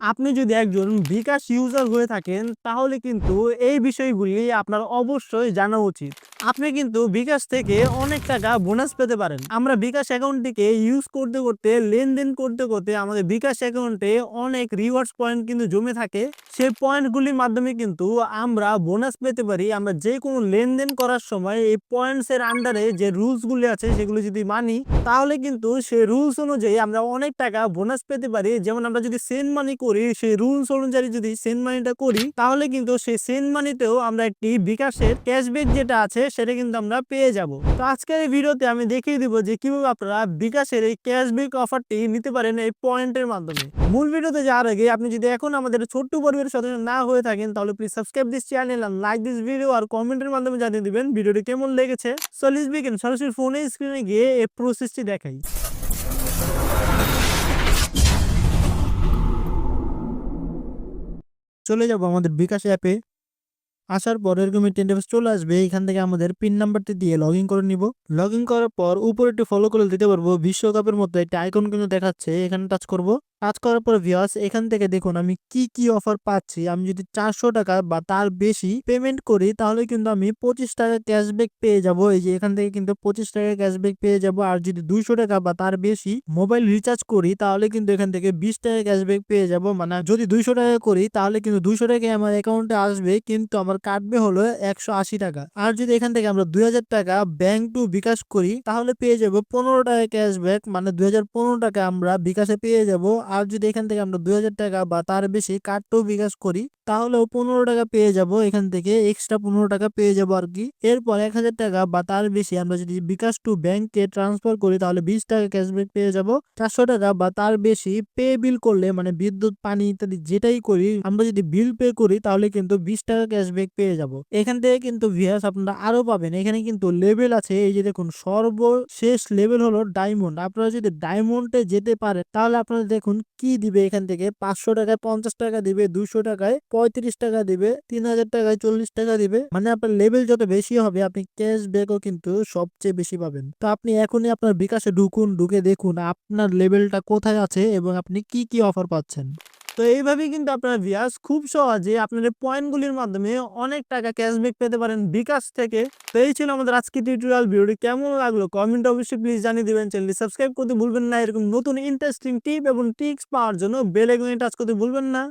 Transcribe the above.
আপনি যদি একজন বিকাশ ইউজার হয়ে থাকেন, তাহলে কিন্তু এই বিষয়গুলি আপনার অবশ্যই জানা উচিত। আপনি কিন্তু বিকাশ থেকে অনেক টাকা বোনাস পেতে পারেন। আমরা বিকাশ অ্যাকাউন্টটিকে ইউজ করতে করতে, লেনদেন করতে করতে আমাদের বিকাশ অ্যাকাউন্টে অনেক রিওয়ার্ডস পয়েন্ট কিন্তু জমে থাকে। সেই পয়েন্টগুলির মাধ্যমে কিন্তু আমরা বোনাস পেতে পারি। আমরা যে কোনো লেনদেন করার সময় এই পয়েন্টস এর আন্ডারে যে রুলসগুলি আছে, সেগুলো যদি মানি, তাহলে কিন্তু সেই রুলস অনুযায়ী আমরা অনেক টাকা বোনাস পেতে পারি। যেমন আমরা যদি সেন্ড মানি করি, সেই রুলস অনুযায়ী যদি সেন্ড মানিটা করি, তাহলে কিন্তু সেই সেন্ড মানিতেও আমরা একটি বিকাশের ক্যাশব্যাক যেটা আছে, সেটা কিন্তু আমরা পেয়ে যাব। তো আজকের এই ভিডিওতে আমি দেখিয়ে দিব যে কীভাবে আপনারা বিকাশের এই ক্যাশব্যাক অফারটি নিতে পারেন এই পয়েন্টের মাধ্যমে। মূল ভিডিওতে যাওয়ার আগে আপনি যদি এখন আমাদের ছোট্ট পরিবারের সদস্য না হয়ে থাকেন, তাহলে প্লিজ সাবস্ক্রাইব দিস চ্যানেল আর লাইক দিস ভিডিও আর কমেন্টের মাধ্যমে জানিয়ে দিবেন ভিডিওটি কেমন লেগেছে। সো লিজ বিগিন সরাসরি ফোনে স্ক্রিনে গিয়ে এই প্রসেসটি দেখাই। চলে যাব আমাদের বিকাশ অ্যাপে আসার পর এরকম একটি ইন্টারফেস চলে আসবে এখান থেকে আমাদের পিন নাম্বারটি দিয়ে লগ করে নিব। লগ করার পর উপরে একটু ফলো করে দিতে পারব। বিশ্বকাপের মতো একটা আইকন কিন্তু দেখাচ্ছে, এখানে টাচ করব। টাচ করার পর ভিওয়াস এখান থেকে দেখুন আমি কি কি অফার পাচ্ছি। আমি যদি চারশো টাকা বা তার বেশি পেমেন্ট করি, তাহলে কিন্তু আমি পঁচিশ টাকা ক্যাশব্যাক পেয়ে যাব। এই যে এখান থেকে কিন্তু পঁচিশ টাকা ক্যাশব্যাক পেয়ে যাব। আর যদি দুইশো টাকা বা তার বেশি মোবাইল রিচার্জ করি, তাহলে কিন্তু এখান থেকে বিশ টাকা ক্যাশব্যাক পেয়ে যাব। মানে যদি দুইশো টাকা করি, তাহলে কিন্তু দুইশো টাকা আমার অ্যাকাউন্টে আসবে, কিন্তু আমার কাটবে হলো একশো আশি টাকা। আর যদি এখান থেকে আমরা দুই হাজার টাকা ব্যাংক টু বিকাশ করি, তাহলে পেয়ে যাব পনেরো টাকা ক্যাশব্যাক মানে দুই হাজার পনেরো টাকা আমরা বিকাশে পেয়ে যাব। আর যদি এখান থেকে আমরা দুই হাজার টাকা বা তার বেশি কার্ডটাও বিকাশ করি তাহলেও পনেরো টাকা পেয়ে যাব এখান থেকে এক্সট্রা পনেরো টাকা পেয়ে যাব আর কি। এরপর এক হাজার টাকা বা তার বেশি আমরা যদি বিকাশ টু ব্যাংকে ট্রান্সফার করি, তাহলে বিশ টাকা ক্যাশব্যাক পেয়ে যাব। চারশো টাকা বা তার বেশি পে বিল করলে মানে বিদ্যুৎ, পানি ইত্যাদি যেটাই করি, আমরা যদি বিল পে করি, তাহলে কিন্তু বিশ টাকা ক্যাশব্যাক পেয়ে যাব। এখান থেকে কিন্তু ভিয়াস আপনারা আরও পাবেন। এখানে কিন্তু লেভেল আছে, এই যে দেখুন, সর্বশেষ লেভেল হলো ডায়মন্ড আপনারা যদি ডায়মন্ডে যেতে পারেন, তাহলে আপনারা দেখুন কি দিবে এখান থেকে, পাঁচশো টাকায় পঞ্চাশ টাকা দিবে, দুশো টাকায় পঁয়ত্রিশ টাকা দিবে, তিন হাজার টাকায় চল্লিশ টাকা দিবে। মানে আপনার লেভেল যত বেশি হবে, আপনি ক্যাশ ক্যাশব্যাকও কিন্তু সবচেয়ে বেশি পাবেন। তো আপনি এখনই আপনার বিকাশে ঢুকুন, ঢুকে দেখুন আপনার লেভেলটা কোথায় আছে এবং আপনি কি কি অফার পাচ্ছেন। তো এইভাবেই কিন্তু আপনারা ভিয়াস খুব সহজে আপনার পয়েন্টগুলির মাধ্যমে অনেক টাকা ক্যাশব্যাক পেতে পারেন বিকাশ থেকে। তো এই ছিল আমাদের আজকে টিউটোরিয়াল ভিডিওটি কেমন লাগল কমেন্ট অবশ্যই প্লিজ জানিয়ে দেবেন। চ্যানেলটি সাবস্ক্রাইব করতে ভুলবেন না। এরকম নতুন ইন্টারেস্টিং টিপ এবং টিক্স পাওয়ার জন্য বেল টাচ করতে ভুলবেন না।